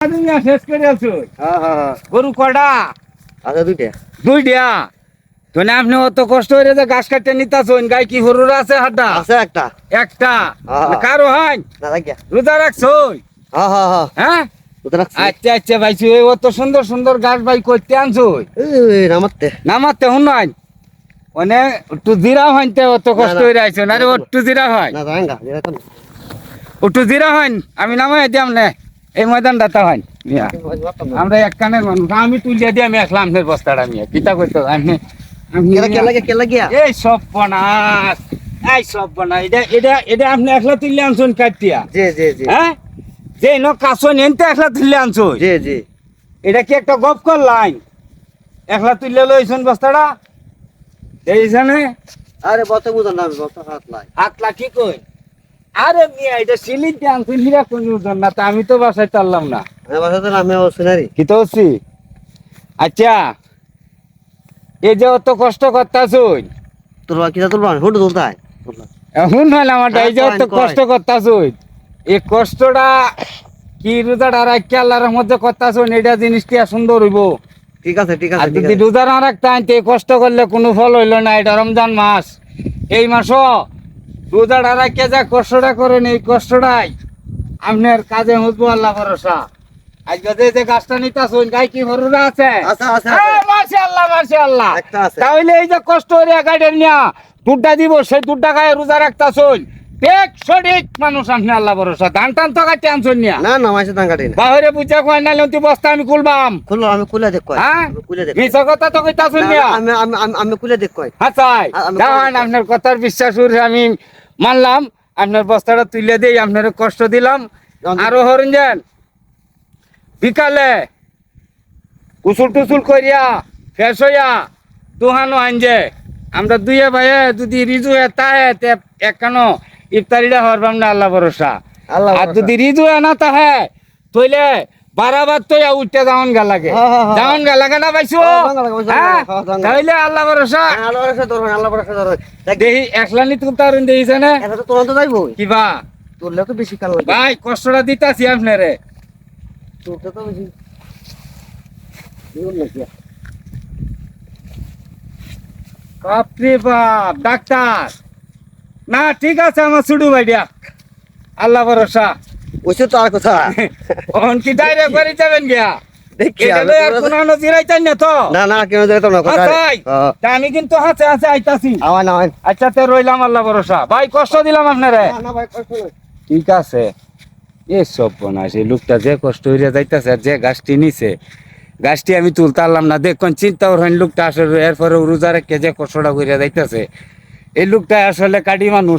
তুমি শেষ করে আছো? হ্যাঁ হ্যাঁ হ্যাঁ। গরু কটা আচ্ছা দুইটা। দুইটা? তো আপনি অত কষ্ট যে গাছ কাটতে নিতাছেন গাই কি হরুর আছে হাড্ডা? আছে একটা। একটা? হ্যাঁ। কারও হয়? না রোজা রাখছো? হ্যাঁ হ্যাঁ হ্যাঁ। হ্যাঁ? ওটা রাখছি। আচ্ছা আচ্ছা ভাই অত সুন্দর সুন্দর গাছ ভাই করতে আনছো? নামাতে। নামাতে হুন নাই? মানে একটু জিরা হইতে অত কষ্ট। করে আইছো না? একটু জিরা হয়। একটু জিরা হয় আমি নামাই দিয়াম নে। এই ময়দানটা তা হয়। আমরা এক কানের মানুষ। আমি তুলিয়া দিয়ে আমি একলা আপনার বস্তাটা আমি কিতা করতো গিয়া? এই সব বনাস। এই সব বনা এটা এটা এটা আপনি একলা তুললে আনছুন কাটিয়া? জি জি জি। হ্যাঁ? যে ন কাছন এনতে একলা তুললে আনছুন জি জি। এটা কি একটা গপ করলাইন একলা তুললে লইছুন বস্তাটা? এইখানে আরে বত না বত হাত লাই। হাত লাঠি কই? আরে মিয়া এটা দিয়ে কোন না তা আমি তো বাসায় চাললাম না। বাসাতে আমি কি তো আচ্ছা এই যে অত কষ্ট করতাছুন তোর কিটা তুলবা? হুট তুলতাই এখন হল আমার এই যে হ্যাঁ, অত। কষ্ট করতাছুন এই কষ্টটা কি রোজাটা রাখি আল্লাহর মধ্যে করতাছুন এটা জিনিসটা সুন্দর হইব। ঠিক আছে ঠিক আছে যদি রোজা না তো কষ্ট করলে কোনো ফল হইল না এটা রমজান মাস। এই মাসও রোজাটা রাখিয়া যা কষ্টটা করেন এই কষ্টটাই। আপনার কাজে হুজবো আল্লাহ ভরসা। যে গাছটা নিতাছুন গাই কি ভরুরা আছে? তাহলে এই যে কষ্ট করে নিয়া দুধটা দিব সেই দুধটা গায়ে রোজা রাখতাছুন। ঠিক সঠিক মানুষ আপনি আল্লাহ ভরসা। ধান টান তো কাটতে আনছুন নিয়া। না না মাসে দান কাটে না। বাহিরে বুঝা কয় না লন্তি বস্তা আমি খুলবাম। খুলো আমি দেখ হ্যাঁ? আমি কুলে দেখ মিছা কথা তো কইতাছুন নিয়া। আমি আমি আমি- আমি কুলে দেখ কই হাসাই আ- আমি দাঁড়ান করে দিতাম। আপনার কথার বিশ্বাস করে আমি মানলাম আপনার বস্তাটা তুলে দেই আপনার কষ্ট দিলাম। আরও হরণ যান। বিকালে উসুল টুসুল করিয়া ফ্রেশ হইয়া তুহানো আনজে। আমরা দুইয়ে ভাইয়ে যদি রিজু তাহে তে একানো ইফতারিটা হরবাম না আল্লাহ ভরসা। আল্লাহ আর। যদি রিজু না তাহে তইলে বারাবার তো উঠতে যাওন গা লাগে। হ্যাঁ, হ্যাঁ, হ্যাঁ। যাওন গা লাগে না পাইছো? হ্যাঁ, হ্যাঁ হ্যাঁ। তাইলে আল্লাহ ভরসা। আল্লাহ বরসা তোর আল্লাহ তোর দেখ দেহি একলানি তুলতারুন দেহিছে না? এটা তো তোর তো যাইবো কিবা? তোরলে তো বেশি কাল লাগে ভাই কষ্টটা দিতাছি আপনারে। তোরটা তো বেশি। বাপরে বাপ ডাক্তার। না ঠিক আছে আমার ছুডু ভাইডিয়া আল্লাহ ভরসা। ওইসব তো আর কথা। অন কি ডাইরেক্ট করে যাবেন গিয়া? আমি কিন্তু হাসে হাসে আইতাছি। আচ্ছা তে রইলাম আল্লাহ ভরসা। ভাই কষ্ট দিলাম আপনারে। ঠিক আছে। এ সব বনাস এই লোকটা যে কষ্ট হইয়া যাইতাছে আর যে গাছটি নিছে গাছটি আমি তুলতে পারলাম না। দেখুন চিন্তা করেন লোকটা আসলে এরপরে রোজা রেখে যে কষ্টটা করিয়া যাইতাছে এই লোকটা আসলে কাটি মানুষ।